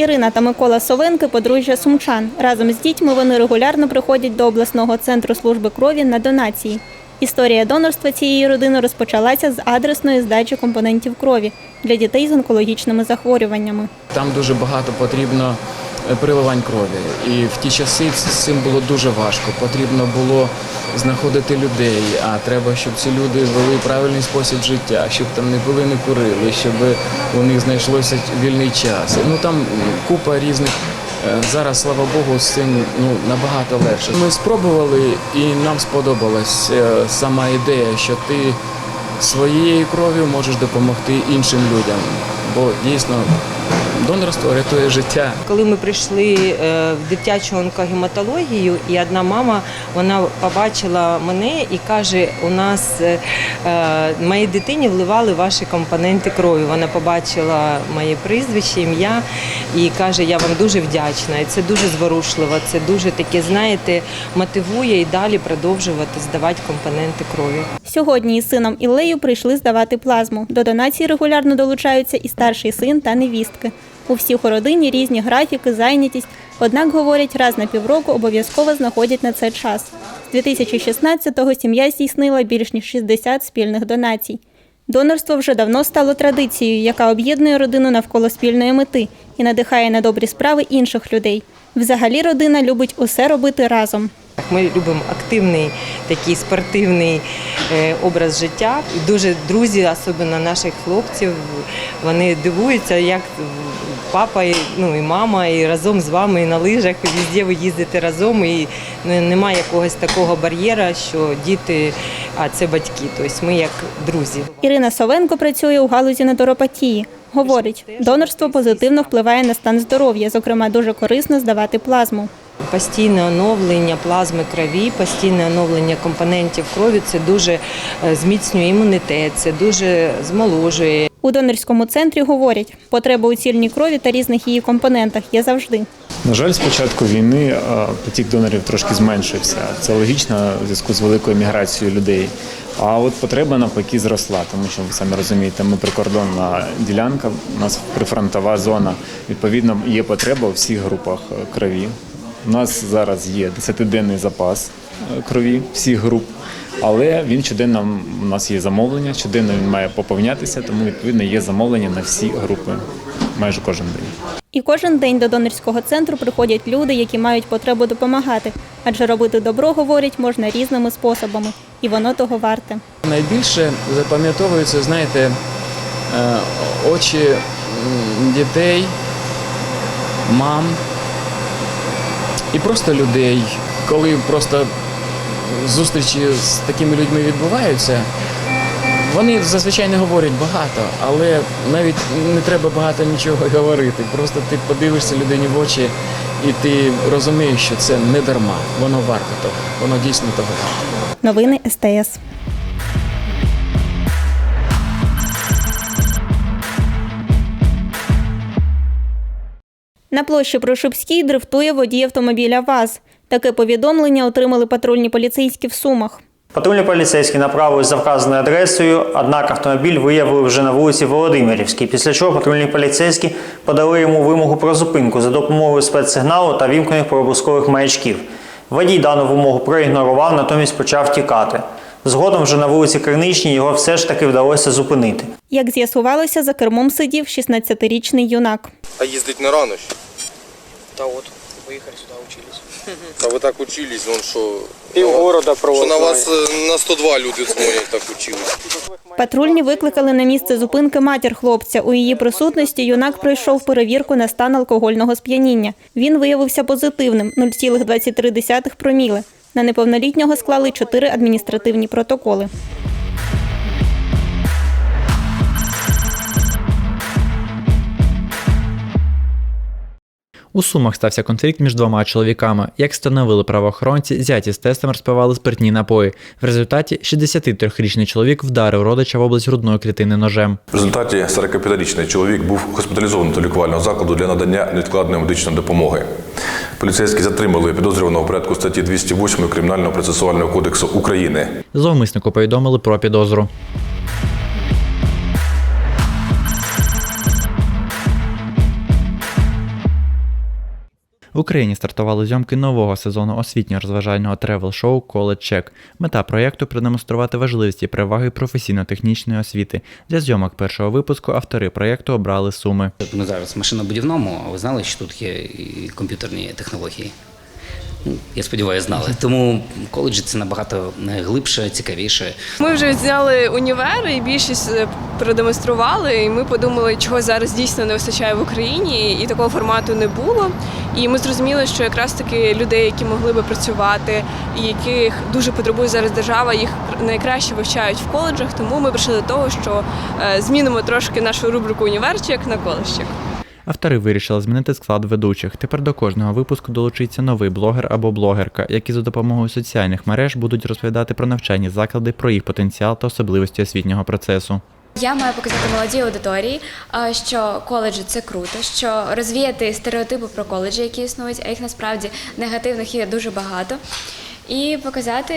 Ірина та Микола Совенки подружжя сумчан. Разом з дітьми вони регулярно приходять до обласного центру служби крові на донації. Історія донорства цієї родини розпочалася з адресної здачі компонентів крові для дітей з онкологічними захворюваннями. Там дуже багато потрібно переливань крові. І в ті часи з цим було дуже важко. Потрібно було знаходити людей, а треба, щоб ці люди вели правильний спосіб життя, щоб там не пили, не курили, щоб у них знайшлося вільний час. Ну там купа різних. е, Зараз, слава Богу, з цим ну, набагато легше. Ми спробували і нам сподобалась е, сама ідея, що ти своєю кров'ю можеш допомогти іншим людям. Бо дійсно донорство рятує життя. Коли ми прийшли е, в дитячу онкогематологію, і одна мама вона побачила мене і каже: у нас е, е, моїй дитині вливали ваші компоненти крові. Вона побачила моє прізвище, ім'я і каже: Я вам дуже вдячна. І це дуже зворушливо. Це дуже таке, знаєте, мотивує і далі продовжувати здавати компоненти крові. Сьогодні із сином Іллею прийшли здавати плазму. До донації регулярно долучаються і старший син та невістки. У всіх у родині різні графіки, зайнятість. Однак, говорять, раз на півроку обов'язково знаходять на це час. З 2016-го сім'я здійснила більш ніж 60 спільних донацій. Донорство вже давно стало традицією, яка об'єднує родину навколо спільної мети і надихає на добрі справи інших людей. Взагалі родина любить усе робити разом. Ми любимо активний такий спортивний е, образ життя. Дуже друзі, особливо наших хлопців, вони дивуються, як папа, і, ну і мама, і разом з вами, і на лижах, і везде ви їздите разом, і немає якогось такого бар'єра, що діти, а це батьки. Тобто ми як друзі. Ірина Совенко працює у галузі натуропатії. Говорить, донорство позитивно впливає на стан здоров'я, зокрема, дуже корисно здавати плазму. Постійне оновлення плазми крові, постійне оновлення компонентів крові це дуже е, зміцнює імунітет, це дуже змоложує. У донорському центрі говорять, потреба у цільній крові та різних її компонентах є завжди. На жаль, з початку війни потік донорів трошки зменшився. Це логічно в зв'язку з великою міграцією людей. А от потреба навпаки зросла, тому що ви самі розумієте, ми прикордонна ділянка, у нас прифронтова зона. Відповідно, є потреба у всіх групах е, крові. У нас зараз є 10-денний запас е, крові всіх груп, але він щоденно у нас є замовлення, щоденно він має поповнятися, тому відповідно є замовлення на всі групи майже кожен день. І кожен день до донорського центру приходять люди, які мають потребу допомагати, адже робити добро, говорять, можна різними способами, і воно того варте. Найбільше запам'ятовуються, знаєте, е, очі дітей, мам і просто людей. Коли просто зустрічі з такими людьми відбуваються, вони зазвичай не говорять багато, але навіть не треба багато нічого говорити. Просто ти подивишся людині в очі і ти розумієш, що це не дарма, воно варте того, воно дійсно того варте. Новини СТС. На площі Прошипській дрифтує водій автомобіля ВАЗ. Таке повідомлення отримали патрульні поліцейські в Сумах. Патрульні поліцейські направили за вказаною адресою, однак автомобіль виявили вже на вулиці Володимирівській, після чого патрульні поліцейські подали йому вимогу про зупинку за допомогою спецсигналу та вімкнених проблискових маячків. Водій дану вимогу проігнорував, натомість почав тікати. Згодом вже на вулиці Криничній його все ж таки вдалося зупинити. Як з'ясувалося, за кермом сидів 16-річний юнак. А ездить не рано еще? Да вот, выехали сюда, учились. А вы так учились, он что? Півгорода Что на проводжали. вас э, на 102 люди дзвонять так учились. Патрульні викликали на місце зупинки матір хлопця. У її присутності юнак пройшов перевірку на стан алкогольного сп'яніння. Він виявився позитивним 0,23 проміли. На неповнолітнього склали чотири адміністративні протоколи. У Сумах стався конфлікт між двома чоловіками. Як встановили правоохоронці, зяті з тестом розпивали спиртні напої. В результаті 63-річний чоловік вдарив родича в область грудної клітини ножем. В результаті 45-річний чоловік був госпіталізований до лікувального закладу для надання невідкладної медичної допомоги. Поліцейські затримали підозрюваного порядку статті 208 Кримінального процесуального кодексу України. Зловмиснику повідомили про підозру. В Україні стартували зйомки нового сезону освітньо-розважального тревел-шоу «Коледж Чек». Мета проєкту продемонструвати важливість і переваги професійно-технічної освіти. Для зйомок першого випуску автори проєкту обрали суми. Ми зараз в машинобудівному, а ви знали, що тут є комп'ютерні технології? Я сподіваюся, знали. Тому коледжі це набагато е, глибше, цікавіше. Ми вже зняли універ і більшість е, продемонстрували. І ми подумали, чого зараз дійсно не вистачає в Україні, і такого формату не було. І ми зрозуміли, що якраз таки людей, які могли би працювати, і яких дуже потребує зараз держава, їх найкраще вивчають в коледжах. Тому ми прийшли до того, що е, змінимо трошки нашу рубрику універчик на коледжчик. Автори вирішили змінити склад ведучих. Тепер до кожного випуску долучиться новий блогер або блогерка, які за допомогою соціальних мереж будуть розповідати про навчальні заклади, про їх потенціал та особливості освітнього процесу. Я маю показати молодій аудиторії, що коледжі це круто, що розвіяти стереотипи про коледжі, які існують, а їх насправді негативних є дуже багато. І показати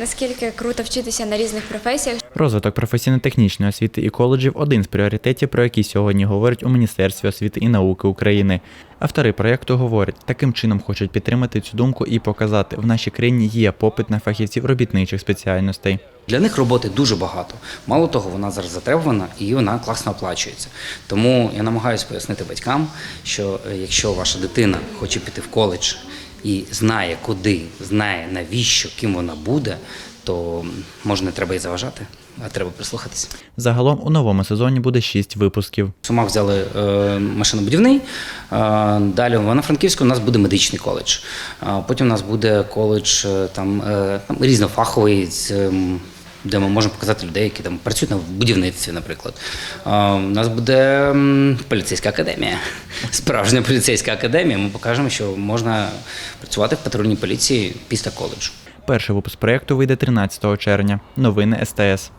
наскільки круто вчитися на різних професіях. Розвиток професійно-технічної освіти і коледжів один з пріоритетів, про які сьогодні говорять у Міністерстві освіти і науки України. Автори проєкту говорять, таким чином хочуть підтримати цю думку і показати, в нашій країні є попит на фахівців робітничих спеціальностей. Для них роботи дуже багато. Мало того, вона зараз затребувана і вона класно оплачується. Тому я намагаюся пояснити батькам, що е, якщо ваша дитина хоче піти в коледж і знає куди, знає навіщо, ким вона буде, то м, може не треба і заважати, а треба прислухатися. Загалом у новому сезоні буде 6 випусків. В Сумах взяли е, машинобудівний. Е, далі в Івано-Франківську у нас буде медичний коледж. Е, потім у нас буде коледж е, там, е, там різнофаховий. з, ем, де ми можемо показати людей, які там працюють на будівництві, наприклад. Е, У нас буде поліцейська академія, справжня поліцейська академія. Ми покажемо, що можна працювати в патрульній поліції після коледжу. Перший випуск проєкту вийде 13 червня. Новини СТС.